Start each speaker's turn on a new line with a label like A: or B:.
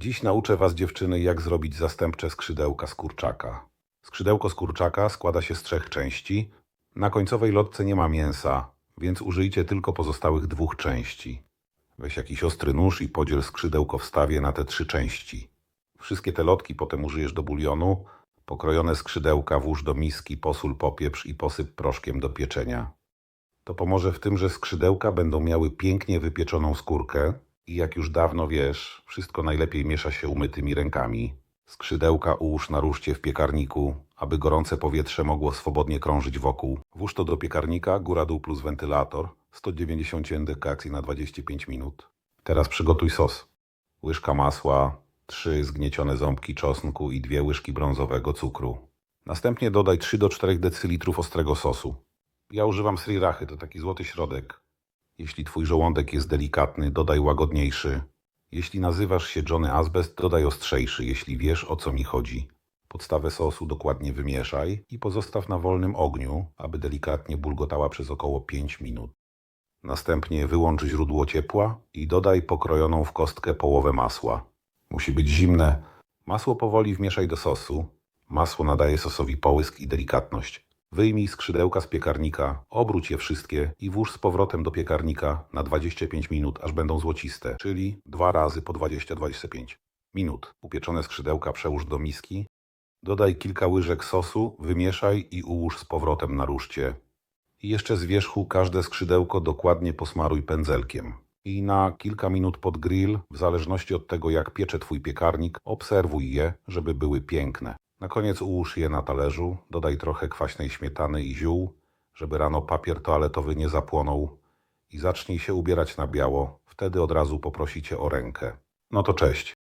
A: Dziś nauczę Was, dziewczyny, jak zrobić zastępcze skrzydełka z kurczaka. Skrzydełko z kurczaka składa się z trzech części. Na końcowej lotce nie ma mięsa, więc użyjcie tylko pozostałych dwóch części. Weź jakiś ostry nóż i podziel skrzydełko w stawie na te trzy części. Wszystkie te lotki potem użyjesz do bulionu. Pokrojone skrzydełka włóż do miski, posól popieprz i posyp proszkiem do pieczenia. To pomoże w tym, że skrzydełka będą miały pięknie wypieczoną skórkę i jak już dawno wiesz, wszystko najlepiej miesza się umytymi rękami. Skrzydełka ułóż na ruszcie w piekarniku, aby gorące powietrze mogło swobodnie krążyć wokół. Włóż to do piekarnika, góra-dół plus wentylator, 190 dekacji na 25 minut. Teraz przygotuj sos. Łyżka masła, trzy zgniecione ząbki czosnku i dwie łyżki brązowego cukru. Następnie dodaj 3 do 4 decyliterów ostrego sosu. Ja używam srirachy, to taki złoty środek. Jeśli twój żołądek jest delikatny, dodaj łagodniejszy. Jeśli nazywasz się Johnny Asbest, dodaj ostrzejszy, jeśli wiesz o co mi chodzi. Podstawę sosu dokładnie wymieszaj i pozostaw na wolnym ogniu, aby delikatnie bulgotała przez około 5 minut. Następnie wyłącz źródło ciepła i dodaj pokrojoną w kostkę połowę masła. Musi być zimne. Masło powoli wmieszaj do sosu. Masło nadaje sosowi połysk i delikatność. Wyjmij skrzydełka z piekarnika, obróć je wszystkie i włóż z powrotem do piekarnika na 25 minut, aż będą złociste, czyli dwa razy po 20-25 minut. Upieczone skrzydełka przełóż do miski, dodaj kilka łyżek sosu, wymieszaj i ułóż z powrotem na ruszcie. I jeszcze z wierzchu każde skrzydełko dokładnie posmaruj pędzelkiem. I na kilka minut pod grill, w zależności od tego jak piecze twój piekarnik, obserwuj je, żeby były piękne. Na koniec ułóż je na talerzu, dodaj trochę kwaśnej śmietany i ziół, żeby rano papier toaletowy nie zapłonął i zacznij się ubierać na biało, wtedy od razu poprosicie o rękę. No to cześć.